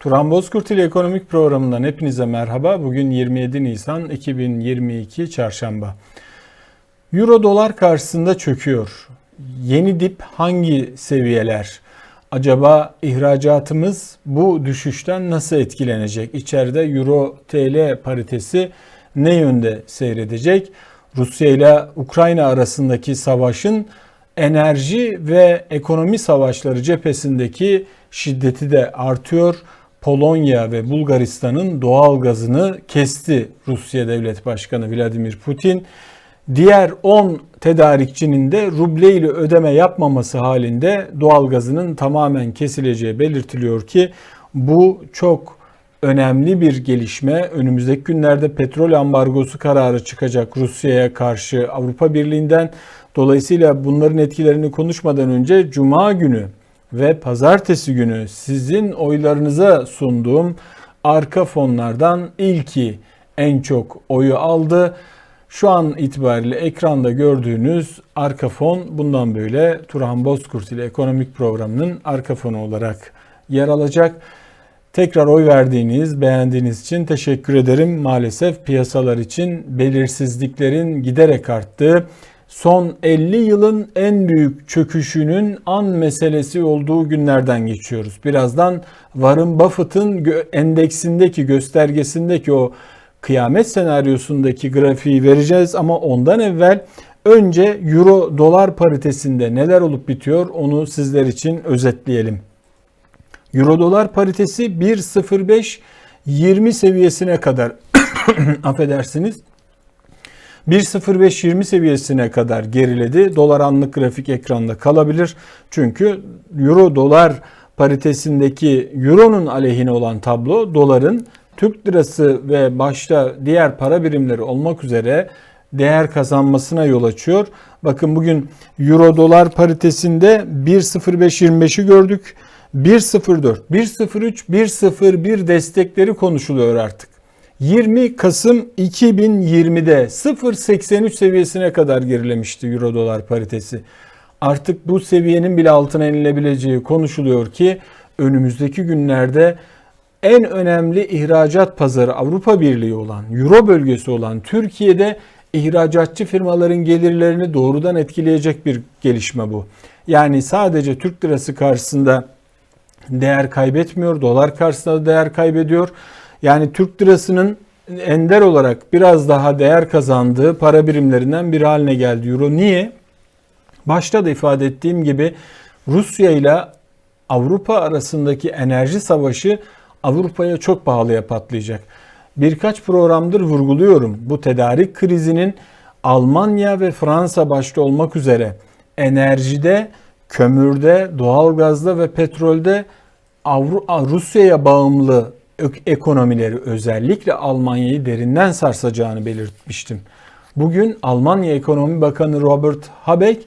Turan Bozkurt ile Ekonomik Programı'ndan hepinize merhaba. Bugün 27 Nisan 2022 Çarşamba. Euro dolar karşısında çöküyor. Yeni dip hangi seviyeler? Acaba ihracatımız bu düşüşten nasıl etkilenecek? İçeride Euro TL paritesi ne yönde seyredecek? Rusya ile Ukrayna arasındaki savaşın enerji ve ekonomi savaşları cephesindeki şiddeti de artıyor. Polonya ve Bulgaristan'ın doğal gazını kesti Rusya Devlet Başkanı Vladimir Putin. Diğer 10 tedarikçinin de ruble ile ödeme yapmaması halinde doğal gazının tamamen kesileceği belirtiliyor ki bu çok önemli bir gelişme. Önümüzdeki günlerde petrol ambargosu kararı çıkacak Rusya'ya karşı Avrupa Birliği'nden. Dolayısıyla bunların etkilerini konuşmadan önce Cuma günü ve pazartesi günü sizin oylarınıza sunduğum arka fonlardan ilki en çok oyu aldı. Şu an itibariyle ekranda gördüğünüz arka fon bundan böyle Turhan Bozkurt ile ekonomik programının arka fonu olarak yer alacak. Tekrar oy verdiğiniz, beğendiğiniz için teşekkür ederim. Maalesef piyasalar için belirsizliklerin giderek arttığı, son 50 yılın en büyük çöküşünün an meselesi olduğu günlerden geçiyoruz. Birazdan Warren Buffett'ın endeksindeki, göstergesindeki o kıyamet senaryosundaki grafiği vereceğiz ama ondan evvel önce euro dolar paritesinde neler olup bitiyor onu sizler için özetleyelim. Euro dolar paritesi 1.05 20 seviyesine kadar affedersiniz 1.05-20 seviyesine kadar geriledi. Dolar anlık grafik ekranda kalabilir. Çünkü euro dolar paritesindeki euronun aleyhine olan tablo doların Türk lirası ve başta diğer para birimleri olmak üzere değer kazanmasına yol açıyor. Bakın bugün euro dolar paritesinde 1.0525'i gördük. 1.04, 1.03, 1.01 destekleri konuşuluyor artık. 20 Kasım 2020'de 0.83 seviyesine kadar gerilemişti euro dolar paritesi. Artık bu seviyenin bile altına inilebileceği konuşuluyor ki önümüzdeki günlerde en önemli ihracat pazarı Avrupa Birliği olan, Euro bölgesi olan Türkiye'de ihracatçı firmaların gelirlerini doğrudan etkileyecek bir gelişme bu. Yani sadece Türk lirası karşısında değer kaybetmiyor, dolar karşısında değer kaybediyor. Yani Türk lirasının ender olarak biraz daha değer kazandığı para birimlerinden bir haline geldi Euro. Niye? Başta da ifade ettiğim gibi Rusya ile Avrupa arasındaki enerji savaşı Avrupa'ya çok pahalıya patlayacak. Birkaç programdır vurguluyorum. Bu tedarik krizinin Almanya ve Fransa başta olmak üzere enerjide, kömürde, doğalgazda ve petrolde Rusya'ya bağımlı ekonomileri özellikle Almanya'yı derinden sarsacağını belirtmiştim. Bugün Almanya Ekonomi Bakanı Robert Habeck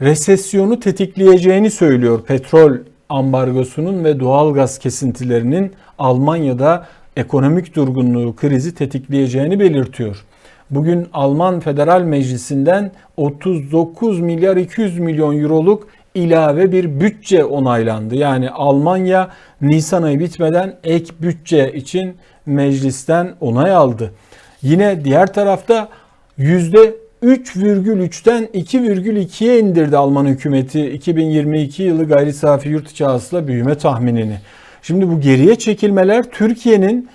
resesyonu tetikleyeceğini söylüyor. Petrol ambargosunun ve doğal gaz kesintilerinin Almanya'da ekonomik durgunluğu, krizi tetikleyeceğini belirtiyor. Bugün Alman Federal Meclisi'nden 39 milyar 200 milyon euroluk ilave bir bütçe onaylandı. Yani Almanya Nisan ayı bitmeden ek bütçe için meclisten onay aldı. Yine diğer tarafta yüzde 3,3'ten 2,2'ye indirdi Alman hükümeti 2022 yılı gayri safi yurt içi hasıla büyüme tahminini. Şimdi bu geriye çekilmeler Türkiye'nin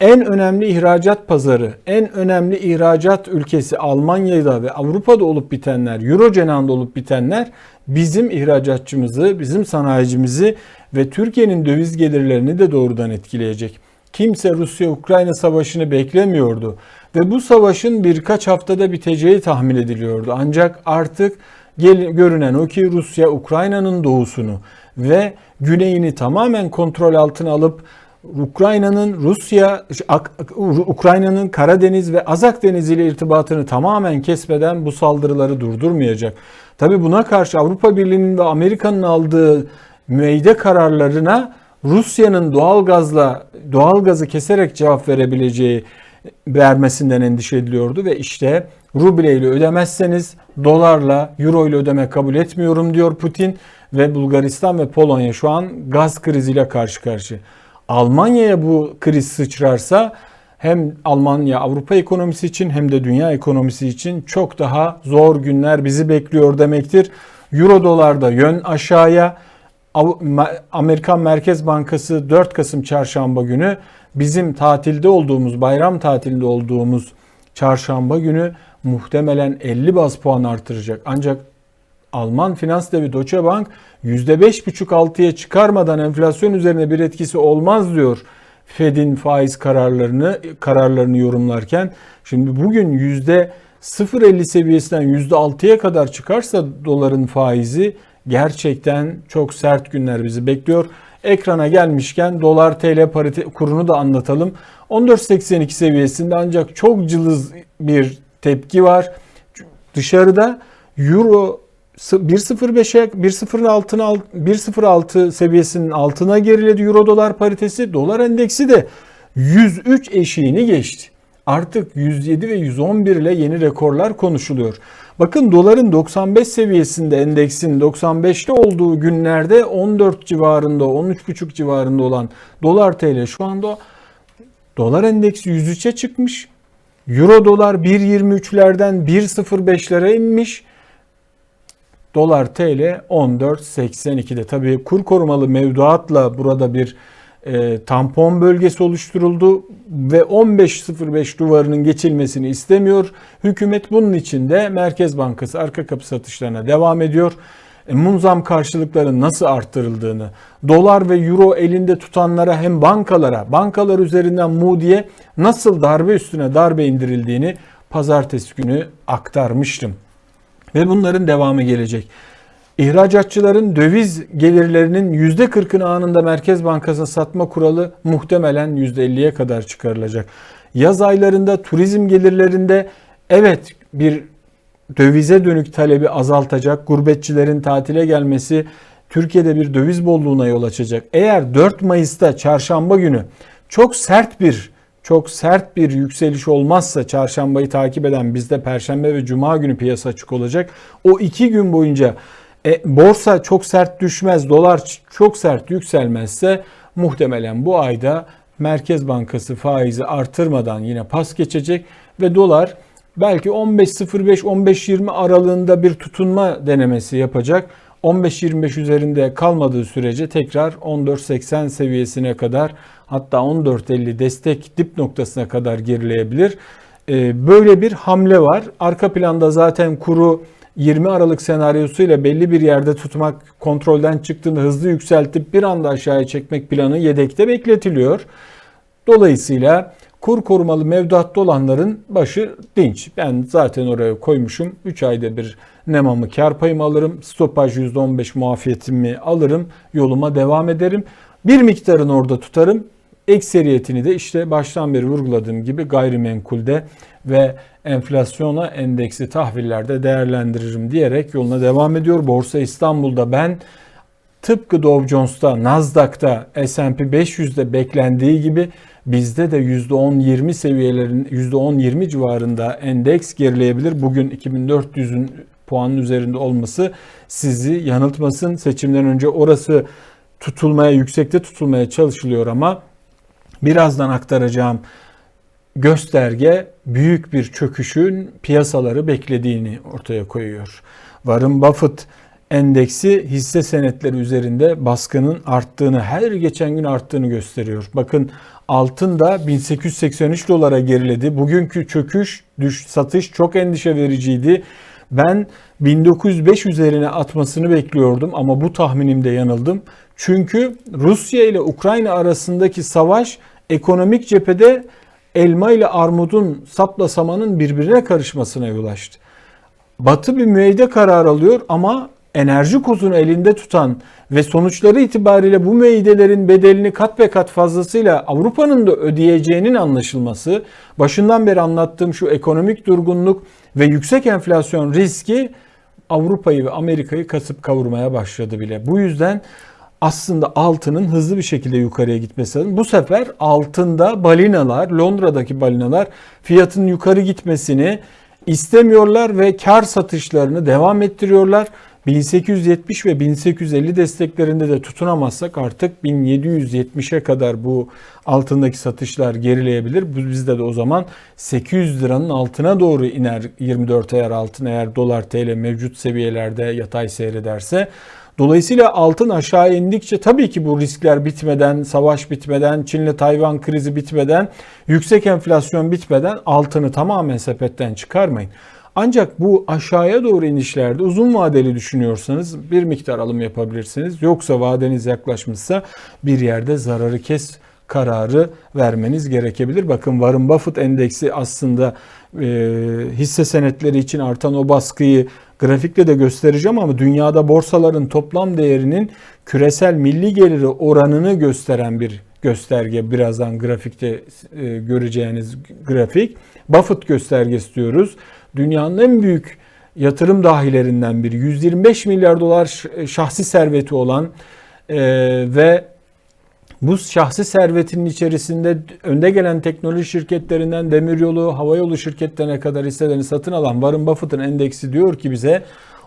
en önemli ihracat pazarı, en önemli ihracat ülkesi Almanya'da ve Avrupa'da olup bitenler, Euro cenahında olup bitenler bizim ihracatçımızı, bizim sanayicimizi ve Türkiye'nin döviz gelirlerini de doğrudan etkileyecek. Kimse Rusya-Ukrayna savaşını beklemiyordu ve bu savaşın birkaç haftada biteceği tahmin ediliyordu. Ancak artık gel, görünen o ki Rusya Ukrayna'nın doğusunu ve güneyini tamamen kontrol altına alıp Ukrayna'nın Rusya Ukrayna'nın Karadeniz ve Azak Denizi ile irtibatını tamamen kesmeden bu saldırıları durdurmayacak. Tabi buna karşı Avrupa Birliği'nin ve Amerika'nın aldığı müeyyide kararlarına Rusya'nın doğal gazla doğal gazı keserek cevap verebileceği vermesinden endişe ediliyordu ve işte ruble ile ödemezseniz dolarla, euro ile ödeme kabul etmiyorum diyor Putin ve Bulgaristan ve Polonya şu an gaz kriziyle karşı karşıya. Almanya'ya bu kriz sıçrarsa hem Almanya Avrupa ekonomisi için hem de dünya ekonomisi için çok daha zor günler bizi bekliyor demektir. Euro dolarda yön aşağıya. Amerikan Merkez Bankası 4 Kasım çarşamba günü bizim tatilde olduğumuz, bayram tatilinde olduğumuz çarşamba günü muhtemelen 50 bas puan artıracak. Ancak Alman finans devi Deutsche Bank %5,5-6'ya çıkarmadan enflasyon üzerine bir etkisi olmaz diyor. Fed'in faiz kararlarını kararlarını yorumlarken şimdi bugün yüzde 0.50 seviyesinden yüzde 6'ya kadar çıkarsa doların faizi gerçekten çok sert günler bizi bekliyor. Ekrana gelmişken dolar TL parite kurunu da anlatalım. 14.82 seviyesinde ancak çok cılız bir tepki var. Dışarıda euro 1.05'e 1.0'ın altına 1.06 seviyesinin altına geriledi euro dolar paritesi. Dolar endeksi de 103 eşiğini geçti. Artık 107 ve 111 ile yeni rekorlar konuşuluyor. Bakın doların 95 seviyesinde endeksin 95'te olduğu günlerde 14 civarında 13,5 civarında olan dolar TL şu anda dolar endeksi 103'e çıkmış. Euro dolar 1.23'lerden 1.05'lere inmiş. Dolar TL 14.82'de. Tabii kur korumalı mevduatla burada bir e, tampon bölgesi oluşturuldu ve 15.05 duvarının geçilmesini istemiyor. Hükümet bunun için de Merkez Bankası arka kapı satışlarına devam ediyor. E, munzam karşılıkların nasıl arttırıldığını, dolar ve euro elinde tutanlara hem bankalara, bankalar üzerinden Moody'ye nasıl darbe üstüne darbe indirildiğini pazartesi günü aktarmıştım. Ve bunların devamı gelecek. İhracatçıların döviz gelirlerinin %40'ını anında Merkez Bankası'na satma kuralı muhtemelen %50'ye kadar çıkarılacak. Yaz aylarında turizm gelirlerinde evet bir dövize dönük talebi azaltacak. Gurbetçilerin tatile gelmesi Türkiye'de bir döviz bolluğuna yol açacak. Eğer 4 Mayıs'ta çarşamba günü çok sert bir çok sert bir yükseliş olmazsa çarşambayı takip eden bizde perşembe ve cuma günü piyasa açık olacak. O iki gün boyunca e, borsa çok sert düşmez, dolar çok sert yükselmezse muhtemelen bu ayda Merkez Bankası faizi artırmadan yine pas geçecek ve dolar belki 15.05-15.20 aralığında bir tutunma denemesi yapacak. 15-25 üzerinde kalmadığı sürece tekrar 14.80 seviyesine kadar hatta 14.50 destek dip noktasına kadar gerileyebilir. Ee, böyle bir hamle var. Arka planda zaten kuru 20 Aralık senaryosuyla belli bir yerde tutmak, kontrolden çıktığında hızlı yükseltip bir anda aşağıya çekmek planı yedekte bekletiliyor. Dolayısıyla kur korumalı mevduatta olanların başı dinç. Ben zaten oraya koymuşum. 3 ayda bir nemamı kar payımı alırım. Stopaj %15 muafiyetimi alırım. Yoluma devam ederim. Bir miktarını orada tutarım. Ekseriyetini de işte baştan beri vurguladığım gibi gayrimenkulde ve enflasyona endeksi tahvillerde değerlendiririm diyerek yoluna devam ediyor. Borsa İstanbul'da ben tıpkı Dow Jones'ta, Nasdaq'ta, S&P 500'de beklendiği gibi bizde de %10-20 seviyelerin %10-20 civarında endeks gerileyebilir. Bugün 2400'ün puanın üzerinde olması sizi yanıltmasın. Seçimden önce orası tutulmaya, yüksekte tutulmaya çalışılıyor ama birazdan aktaracağım gösterge büyük bir çöküşün piyasaları beklediğini ortaya koyuyor. Warren Buffett endeksi hisse senetleri üzerinde baskının arttığını, her geçen gün arttığını gösteriyor. Bakın altın da 1883 dolara geriledi. Bugünkü çöküş, düş, satış çok endişe vericiydi. Ben 1905 üzerine atmasını bekliyordum ama bu tahminimde yanıldım. Çünkü Rusya ile Ukrayna arasındaki savaş ekonomik cephede elma ile armudun sapla samanın birbirine karışmasına yol açtı. Batı bir müeyyide karar alıyor ama enerji kozunu elinde tutan ve sonuçları itibariyle bu müeyyidelerin bedelini kat ve kat fazlasıyla Avrupa'nın da ödeyeceğinin anlaşılması, başından beri anlattığım şu ekonomik durgunluk ve yüksek enflasyon riski Avrupa'yı ve Amerika'yı kasıp kavurmaya başladı bile. Bu yüzden aslında altının hızlı bir şekilde yukarıya gitmesi lazım. Bu sefer altında balinalar, Londra'daki balinalar fiyatın yukarı gitmesini istemiyorlar ve kar satışlarını devam ettiriyorlar. 1870 ve 1850 desteklerinde de tutunamazsak artık 1770'e kadar bu altındaki satışlar gerileyebilir. Bizde de o zaman 800 liranın altına doğru iner 24 ayar altın eğer dolar TL mevcut seviyelerde yatay seyrederse. Dolayısıyla altın aşağı indikçe tabii ki bu riskler bitmeden, savaş bitmeden, Çin'le Tayvan krizi bitmeden, yüksek enflasyon bitmeden altını tamamen sepetten çıkarmayın. Ancak bu aşağıya doğru inişlerde uzun vadeli düşünüyorsanız bir miktar alım yapabilirsiniz. Yoksa vadeniz yaklaşmışsa bir yerde zararı kes kararı vermeniz gerekebilir. Bakın Warren Buffett endeksi aslında e, hisse senetleri için artan o baskıyı grafikte de göstereceğim ama dünyada borsaların toplam değerinin küresel milli geliri oranını gösteren bir gösterge. Birazdan grafikte e, göreceğiniz grafik. Buffett göstergesi diyoruz. Dünyanın en büyük yatırım dahilerinden biri. 125 milyar dolar şahsi serveti olan e, ve bu şahsi servetinin içerisinde önde gelen teknoloji şirketlerinden demiryolu, havayolu şirketlerine kadar hisselerini satın alan Warren Buffett'ın endeksi diyor ki bize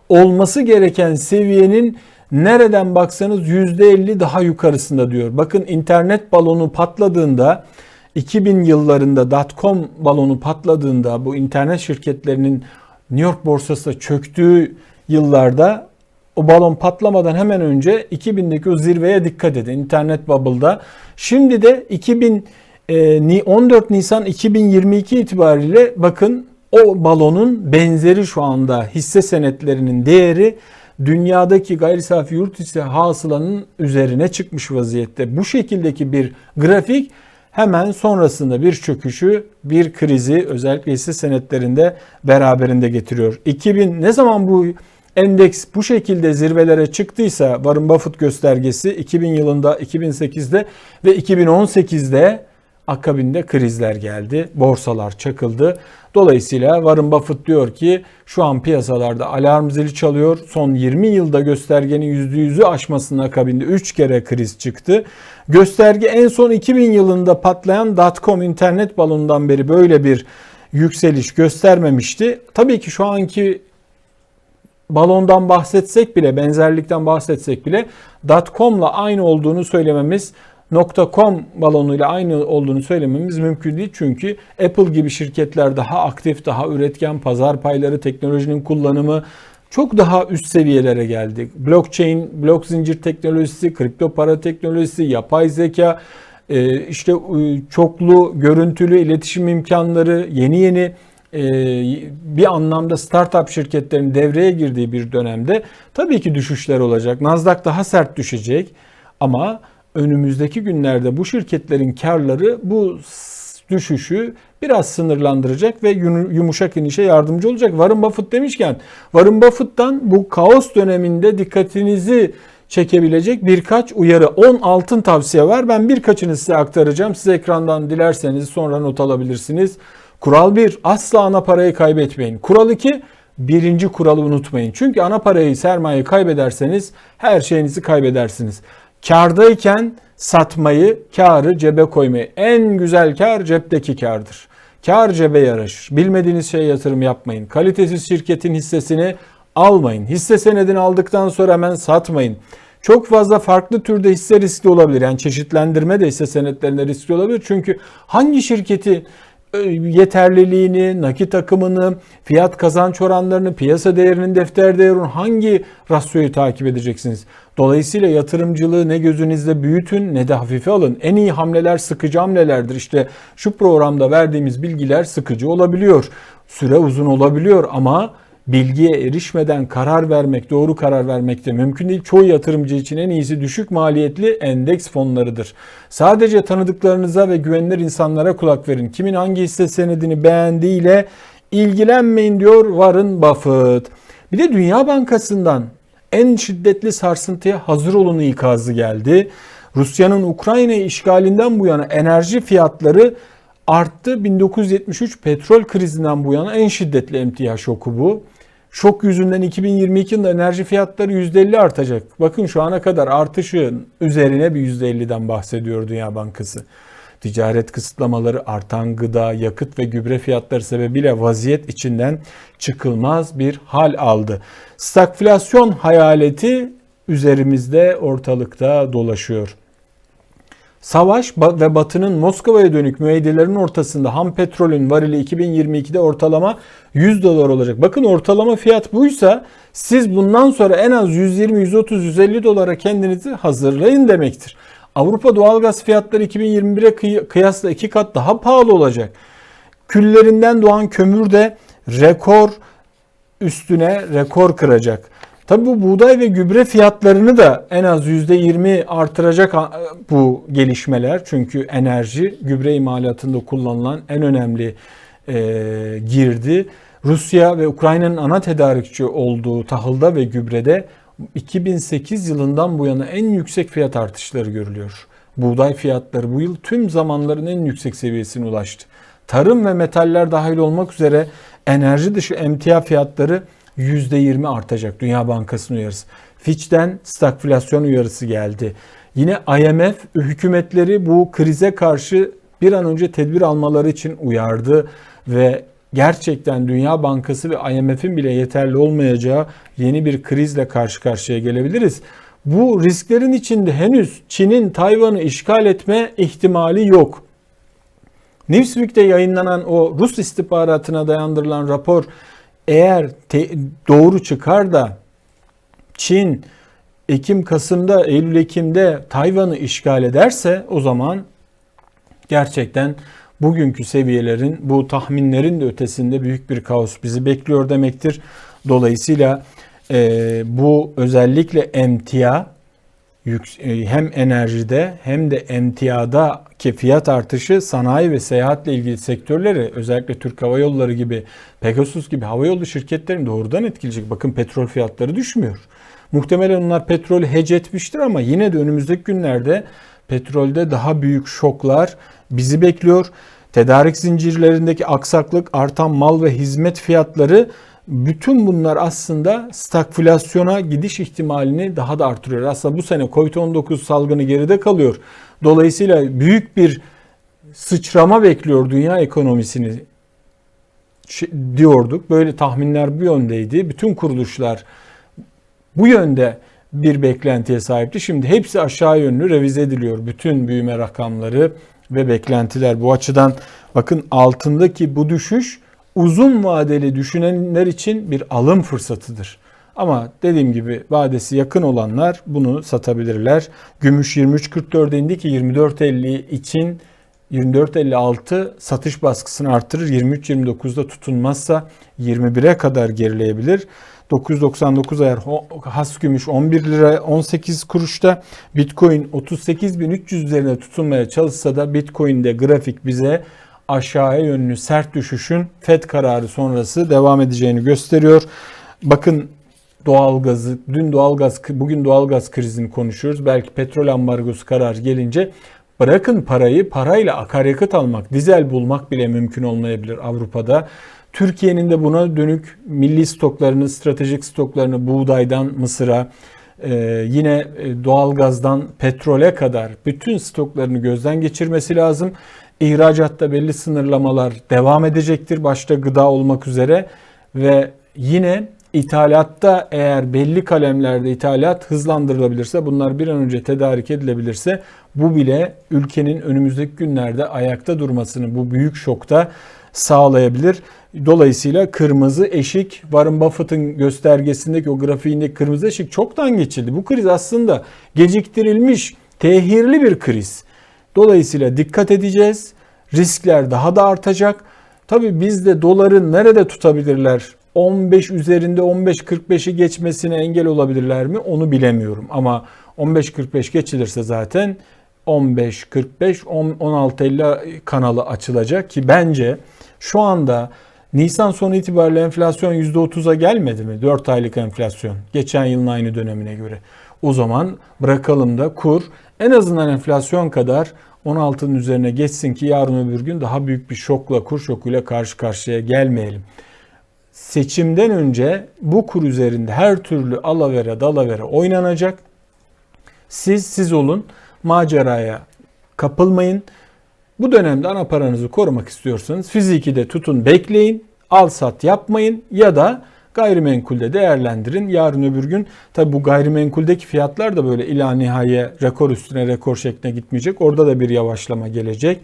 olması gereken seviyenin nereden baksanız %50 daha yukarısında diyor. Bakın internet balonu patladığında 2000 yıllarında dotcom balonu patladığında bu internet şirketlerinin New York borsasında çöktüğü yıllarda o balon patlamadan hemen önce 2000'deki o zirveye dikkat edin. internet bubble'da. Şimdi de 2000 14 e, Nisan 2022 itibariyle bakın o balonun benzeri şu anda hisse senetlerinin değeri dünyadaki gayri safi yurt ise hasılanın üzerine çıkmış vaziyette. Bu şekildeki bir grafik hemen sonrasında bir çöküşü, bir krizi özellikle hisse senetlerinde beraberinde getiriyor. 2000 ne zaman bu endeks bu şekilde zirvelere çıktıysa Warren Buffett göstergesi 2000 yılında, 2008'de ve 2018'de akabinde krizler geldi. Borsalar çakıldı. Dolayısıyla Warren Buffett diyor ki şu an piyasalarda alarm zili çalıyor. Son 20 yılda göstergenin %100'ü aşmasının akabinde 3 kere kriz çıktı. Gösterge en son 2000 yılında patlayan dotcom internet balonundan beri böyle bir yükseliş göstermemişti. Tabii ki şu anki balondan bahsetsek bile, benzerlikten bahsetsek bile .com'la aynı olduğunu söylememiz .com balonuyla aynı olduğunu söylememiz mümkün değil. Çünkü Apple gibi şirketler daha aktif, daha üretken, pazar payları, teknolojinin kullanımı çok daha üst seviyelere geldi. Blockchain, blok zincir teknolojisi, kripto para teknolojisi, yapay zeka, e, işte e, çoklu görüntülü iletişim imkanları, yeni yeni bir anlamda startup şirketlerin devreye girdiği bir dönemde tabii ki düşüşler olacak. Nasdaq daha sert düşecek ama önümüzdeki günlerde bu şirketlerin karları bu düşüşü biraz sınırlandıracak ve yumuşak inişe yardımcı olacak. Warren Buffett demişken Warren Buffett'tan bu kaos döneminde dikkatinizi çekebilecek birkaç uyarı 10 altın tavsiye var. Ben birkaçını size aktaracağım. Siz ekrandan dilerseniz sonra not alabilirsiniz. Kural 1 asla ana parayı kaybetmeyin. Kural 2 birinci kuralı unutmayın. Çünkü ana parayı sermayeyi kaybederseniz her şeyinizi kaybedersiniz. Kardayken satmayı, karı cebe koymayı. En güzel kar cepteki kardır. Kar cebe yaraşır. Bilmediğiniz şeye yatırım yapmayın. Kalitesiz şirketin hissesini almayın. Hisse senedini aldıktan sonra hemen satmayın. Çok fazla farklı türde hisse riskli olabilir. Yani çeşitlendirme de hisse senetlerinde riskli olabilir. Çünkü hangi şirketi yeterliliğini, nakit akımını, fiyat kazanç oranlarını, piyasa değerinin, defter değerinin hangi rasyoyu takip edeceksiniz? Dolayısıyla yatırımcılığı ne gözünüzde büyütün ne de hafife alın. En iyi hamleler sıkıcı hamlelerdir. İşte şu programda verdiğimiz bilgiler sıkıcı olabiliyor. Süre uzun olabiliyor ama bilgiye erişmeden karar vermek, doğru karar vermek de mümkün değil. Çoğu yatırımcı için en iyisi düşük maliyetli endeks fonlarıdır. Sadece tanıdıklarınıza ve güvenilir insanlara kulak verin. Kimin hangi hisse senedini beğendiğiyle ilgilenmeyin diyor Warren Buffett. Bir de Dünya Bankası'ndan en şiddetli sarsıntıya hazır olun ikazı geldi. Rusya'nın Ukrayna işgalinden bu yana enerji fiyatları arttı. 1973 petrol krizinden bu yana en şiddetli emtia şoku bu. Şok yüzünden 2022 yılında enerji fiyatları %50 artacak. Bakın şu ana kadar artışın üzerine bir %50'den bahsediyor Dünya Bankası. ticaret kısıtlamaları, artan gıda, yakıt ve gübre fiyatları sebebiyle vaziyet içinden çıkılmaz bir hal aldı. Stagflasyon hayaleti üzerimizde ortalıkta dolaşıyor. Savaş ve Batı'nın Moskova'ya dönük müeydelerin ortasında ham petrolün varili 2022'de ortalama 100 dolar olacak. Bakın ortalama fiyat buysa siz bundan sonra en az 120, 130, 150 dolara kendinizi hazırlayın demektir. Avrupa doğalgaz fiyatları 2021'e kıyasla iki kat daha pahalı olacak. Küllerinden doğan kömür de rekor üstüne rekor kıracak. Tabi bu buğday ve gübre fiyatlarını da en az %20 artıracak bu gelişmeler. Çünkü enerji gübre imalatında kullanılan en önemli e, girdi. Rusya ve Ukrayna'nın ana tedarikçi olduğu tahılda ve gübrede 2008 yılından bu yana en yüksek fiyat artışları görülüyor. Buğday fiyatları bu yıl tüm zamanların en yüksek seviyesine ulaştı. Tarım ve metaller dahil olmak üzere enerji dışı emtia fiyatları %20 artacak Dünya Bankası'nın uyarısı. Fitch'ten stagflasyon uyarısı geldi. Yine IMF hükümetleri bu krize karşı bir an önce tedbir almaları için uyardı ve gerçekten Dünya Bankası ve IMF'in bile yeterli olmayacağı yeni bir krizle karşı karşıya gelebiliriz. Bu risklerin içinde henüz Çin'in Tayvan'ı işgal etme ihtimali yok. Newsweek'te yayınlanan o Rus istihbaratına dayandırılan rapor eğer te, doğru çıkar da Çin Ekim Kasım'da Eylül Ekim'de Tayvan'ı işgal ederse o zaman gerçekten bugünkü seviyelerin bu tahminlerin de ötesinde büyük bir kaos bizi bekliyor demektir. Dolayısıyla e, bu özellikle emtia hem enerjide hem de emtiada ki fiyat artışı sanayi ve seyahatle ilgili sektörleri özellikle Türk Hava Yolları gibi Pegasus gibi havayolu şirketlerini doğrudan etkileyecek. Bakın petrol fiyatları düşmüyor. Muhtemelen onlar petrolü hece etmiştir ama yine de önümüzdeki günlerde petrolde daha büyük şoklar bizi bekliyor. Tedarik zincirlerindeki aksaklık, artan mal ve hizmet fiyatları bütün bunlar aslında stagflasyona gidiş ihtimalini daha da artırıyor. Aslında bu sene Covid-19 salgını geride kalıyor. Dolayısıyla büyük bir sıçrama bekliyor dünya ekonomisini diyorduk. Böyle tahminler bu yöndeydi. Bütün kuruluşlar bu yönde bir beklentiye sahipti. Şimdi hepsi aşağı yönlü revize ediliyor. Bütün büyüme rakamları ve beklentiler bu açıdan bakın altındaki bu düşüş uzun vadeli düşünenler için bir alım fırsatıdır. Ama dediğim gibi vadesi yakın olanlar bunu satabilirler. Gümüş 23.44'e indi ki 24.50 için 24.56 satış baskısını artırır. 23.29'da tutunmazsa 21'e kadar gerileyebilir. 999 ayar has gümüş 11 lira 18 kuruşta. Bitcoin 38.300 üzerine tutunmaya çalışsa da Bitcoin'de grafik bize aşağıya yönlü sert düşüşün FED kararı sonrası devam edeceğini gösteriyor. Bakın doğalgazı, dün doğalgaz, bugün doğalgaz krizini konuşuyoruz. Belki petrol ambargosu karar gelince bırakın parayı, parayla akaryakıt almak, dizel bulmak bile mümkün olmayabilir Avrupa'da. Türkiye'nin de buna dönük milli stoklarını, stratejik stoklarını buğdaydan mısıra, ee, yine e, doğalgazdan petrole kadar bütün stoklarını gözden geçirmesi lazım. İhracatta belli sınırlamalar devam edecektir başta gıda olmak üzere ve yine İthalatta eğer belli kalemlerde ithalat hızlandırılabilirse bunlar bir an önce tedarik edilebilirse bu bile ülkenin önümüzdeki günlerde ayakta durmasını bu büyük şokta sağlayabilir. Dolayısıyla kırmızı eşik Warren Buffett'ın göstergesindeki o grafiğindeki kırmızı eşik çoktan geçildi. Bu kriz aslında geciktirilmiş, tehirli bir kriz. Dolayısıyla dikkat edeceğiz. Riskler daha da artacak. Tabii biz de doların nerede tutabilirler 15 üzerinde 15.45'i geçmesine engel olabilirler mi onu bilemiyorum. Ama 15.45 geçilirse zaten 15.45 16.50 kanalı açılacak ki bence şu anda Nisan sonu itibariyle enflasyon %30'a gelmedi mi? 4 aylık enflasyon. Geçen yılın aynı dönemine göre. O zaman bırakalım da kur en azından enflasyon kadar 16'nın üzerine geçsin ki yarın öbür gün daha büyük bir şokla, kur şokuyla karşı karşıya gelmeyelim seçimden önce bu kur üzerinde her türlü alavere dalavere oynanacak. Siz siz olun maceraya kapılmayın. Bu dönemde ana paranızı korumak istiyorsanız fiziki de tutun bekleyin. Al sat yapmayın ya da gayrimenkulde değerlendirin. Yarın öbür gün tabi bu gayrimenkuldeki fiyatlar da böyle ila nihaye rekor üstüne rekor şeklinde gitmeyecek. Orada da bir yavaşlama gelecek.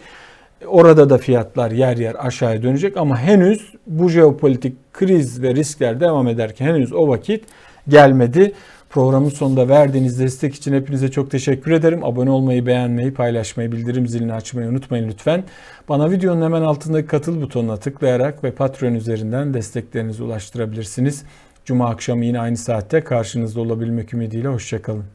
Orada da fiyatlar yer yer aşağıya dönecek ama henüz bu jeopolitik kriz ve riskler devam ederken henüz o vakit gelmedi. Programın sonunda verdiğiniz destek için hepinize çok teşekkür ederim. Abone olmayı, beğenmeyi, paylaşmayı, bildirim zilini açmayı unutmayın lütfen. Bana videonun hemen altındaki katıl butonuna tıklayarak ve Patreon üzerinden desteklerinizi ulaştırabilirsiniz. Cuma akşamı yine aynı saatte karşınızda olabilmek ümidiyle hoşçakalın.